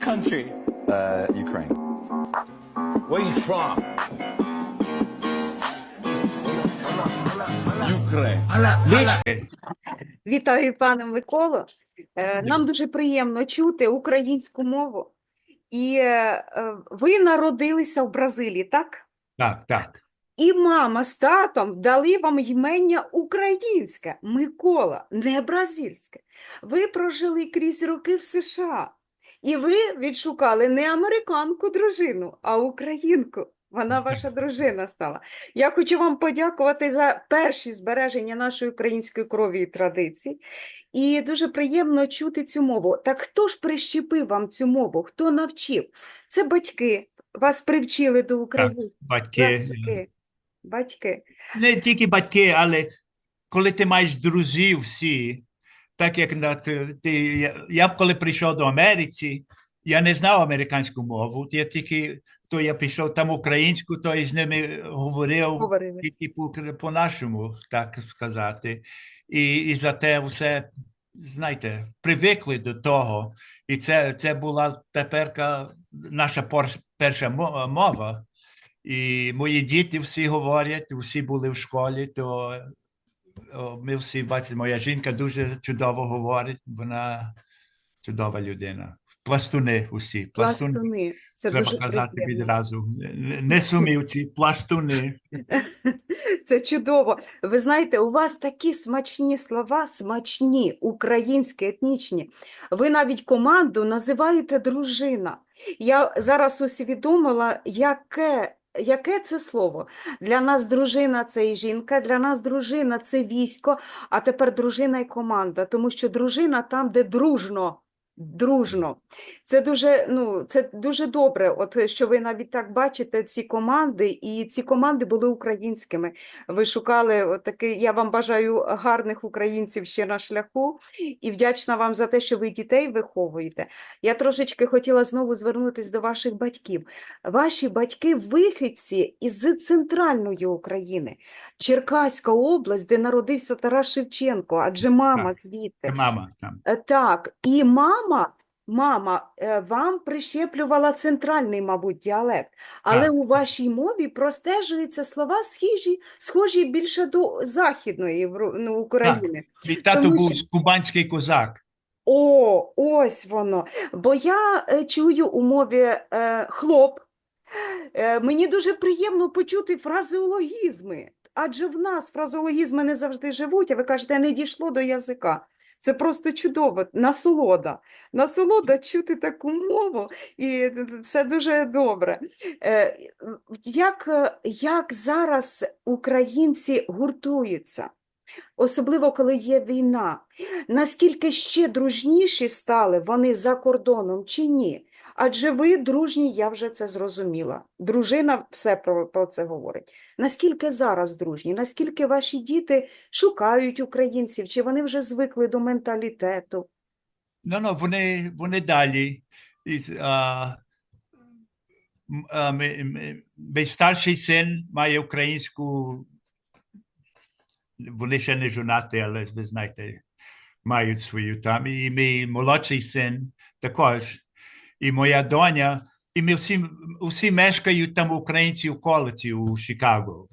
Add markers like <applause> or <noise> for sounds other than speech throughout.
Country. Uh, Ukraine. Where you from? Ukraine. Вітаю, пане Миколо. Е, Нам дуже приємно чути українську мову. І е, е, ви народилися в Бразилії, так? Так, так. І мама з татом дали вам ймення українське, Микола, не бразильське. Ви прожили крізь роки в США. І ви відшукали не американку дружину, а українку. Вона ваша дружина стала. Я хочу вам подякувати за перші збереження нашої української крові і традицій. І дуже приємно чути цю мову. Так хто ж прищепив вам цю мову? Хто навчив? Це батьки. Вас привчили до України. Батьки. Батьки. Батьки. Не тільки батьки, але коли ти маєш друзів всі, так як на ти, я, я коли прийшов до Америці, я не знав американську мову, я тільки то я пішов там українську, то і з ними говорив Говорили. тільки по, по-нашому, так сказати. І, і за те все, знаєте, привикли до того. І це, це була теперка наша пор- перша мова. І мої діти всі говорять, всі були в школі, то ми всі бачимо, моя жінка дуже чудово говорить, вона чудова людина. Пластуни усі, пластуни. Пластуни. Це Треба дуже казати приємно. відразу. Не- Не сумівці, пластуни. <laughs> Це чудово. Ви знаєте, у вас такі смачні слова, смачні, українські, етнічні. Ви навіть команду називаєте дружина. Я зараз усвідомила, яке, яке це слово. Для нас дружина це і жінка, для нас дружина це військо, а тепер дружина і команда, тому що дружина там, де дружно. Дружно. Це дуже, ну, це дуже добре, от що ви навіть так бачите ці команди, і ці команди були українськими. Ви шукали от такий, я вам бажаю гарних українців ще на шляху і вдячна вам за те, що ви дітей виховуєте. Я трошечки хотіла знову звернутися до ваших батьків. Ваші батьки вихідці із центральної України, Черкаська область, де народився Тарас Шевченко, адже мама звідти. Мама. Е, Так, і мама, мама е, вам прищеплювала центральний, мабуть, діалект, але Так. у вашій мові простежуються слова схожі, схожі більше до західної Євро- ну, України. Мій тато Тому був що- кубанський козак. О, ось воно. Бо я е, чую у мові е, хлоп. Е, мені дуже приємно почути фразеологізми, адже в нас фразеологізми не завжди живуть, а ви кажете, не дійшло до язика. Це просто чудово, насолода. Насолода чути таку мову, і це дуже добре. Е, Як, е, як зараз українці гуртуються? Особливо, коли є війна. Наскільки ще дружніші стали вони за кордоном чи ні? Адже ви дружні, я вже це зрозуміла. Дружина все про, про це говорить. Наскільки зараз дружні? Наскільки ваші діти шукають українців? Чи вони вже звикли до менталітету? Ну, ну, вони, вони далі. А, мій, старший син має українську, вони ще не жонаті, але ви знаєте, мають свою там. І мій молодший син також. І моя доня, і ми всі, всі мешкають там українці в колиці у Чикаго.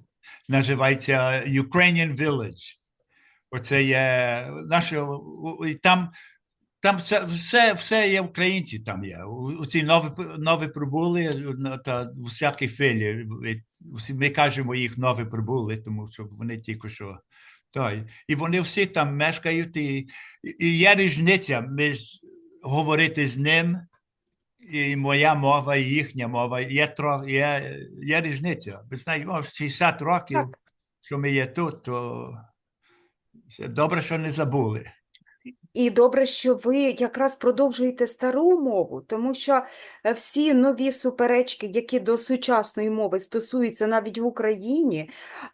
Називається Ukrainian Village. Оце є наше, і там там все, все, все є українці там є. У, у ці нові, нові прибули, та всякі філі. Ми кажемо їх нові прибули, тому що вони тільки що. Той. І вони всі там мешкають, і, і є різниця між говорити з ним, і моя мова, і їхня мова. Є, тро, є, є різниця. Ви знаєте, 60 років, що ми є тут, то це добре, що не забули. І добре, що ви якраз продовжуєте стару мову, тому що е, всі нові суперечки, які до сучасної мови стосуються навіть в Україні,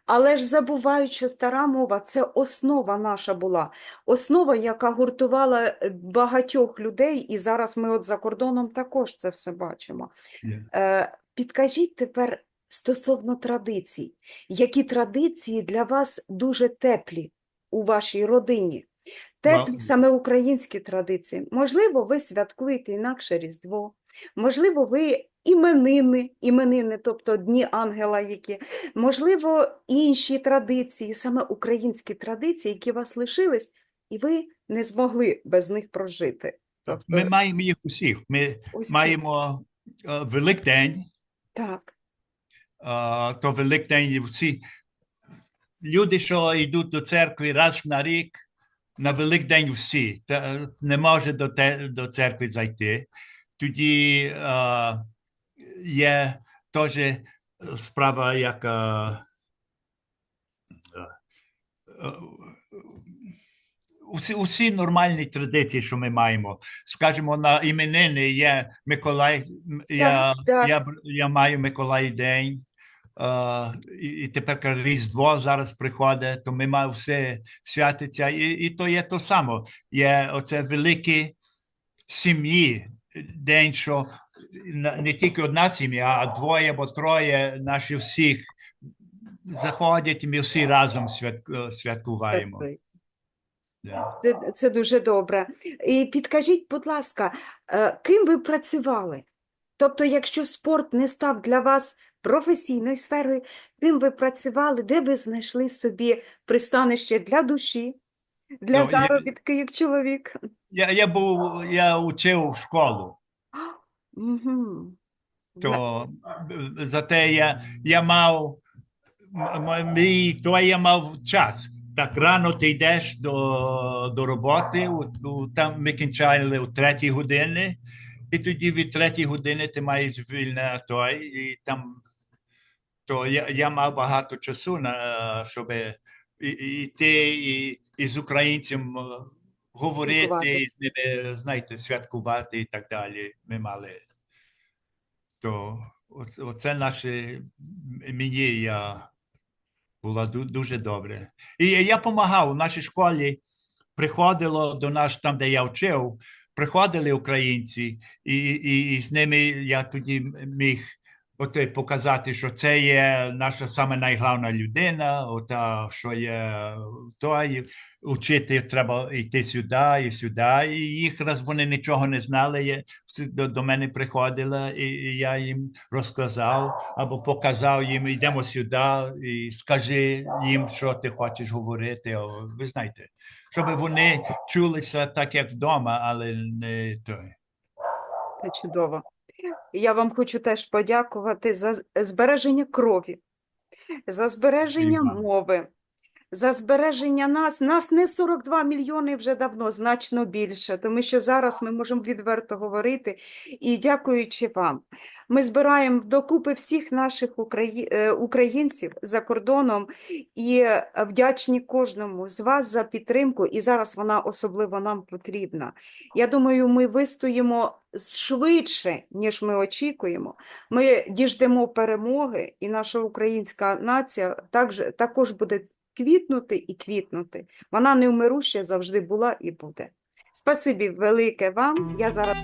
але ж забувають, що стара мова це основа наша була, основа, яка гуртувала е, багатьох людей, і зараз ми от за кордоном також це все бачимо. Є. Е, Підкажіть тепер стосовно традицій, які традиції для вас дуже теплі у вашій родині? Теплі саме українські традиції. Можливо, ви святкуєте інакше Різдво, можливо, ви іменини, іменини, тобто Дні Ангела, які, можливо, інші традиції, саме українські традиції, які у вас лишились, і ви не змогли без них прожити. Тобто, Ми маємо їх усіх. Ми усі. маємо е, Великдень, Так, е, то Великдень всі люди, що йдуть до церкви раз на рік, на Великдень всі, та, не може до, те, до церкви зайти. Тоді е, є теж справа, як е, е, усі, усі нормальні традиції, що ми маємо. Скажімо, на іменини є Миколай, я, так. я, я маю Миколай день. І, тепер Різдво зараз приходить, то ми маємо все святиться, і, і то є то само. Є оце великі сім'ї, день, що не тільки одна сім'я, а двоє або троє наші всіх заходять, і ми всі разом святкуваємо. Це, це дуже добре. І підкажіть, будь ласка, е, ким ви працювали? Тобто, якщо спорт не став для вас професійною сферою, ким ви працювали, де ви знайшли собі пристанище для душі, для Ну, я- заробітки як чоловік? Я, я був, я учив школу, Угу. то е, зате я, я мав мій, то я мав час. Так рано ти йдеш до, до роботи, у, у, там ми кінчали у третій годині, і тоді від третій години ти маєш вільне той, і там то я, я мав багато часу на щоб і, і, йти і, і з українцем е, говорити, і з ними, знаєте, святкувати і так далі. Ми мали. То оце, оце наше мені я було дуже добре. І я допомагав у нашій школі. Приходило до нас там, де я вчив, приходили українці, і, і, і з ними я тоді міг оте показати, що це є наша саме найголовна людина, ота, що є той, учити треба йти сюди і сюди. І їх раз вони нічого не знали, всі до, до мене приходили, і, і я їм розказав або показав їм, йдемо сюди, і скажи їм, що ти хочеш говорити. Ви знаєте, щоб вони чулися так, як вдома, але не той. Це чудово. Я вам хочу теж подякувати за збереження крові, за збереження мови, за збереження нас. Нас не 42 мільйони вже давно, значно більше, тому що зараз ми можемо відверто говорити. І дякуючи вам, ми збираємо докупи всіх наших е, українців за кордоном і е, вдячні кожному з вас за підтримку. І зараз вона особливо нам потрібна. Я думаю, ми вистоїмо швидше, ніж ми очікуємо. Ми діждемо перемоги, і наша українська нація також, також буде квітнути і квітнути. Вона невмируща завжди була і буде. Спасибі велике вам. Я зараз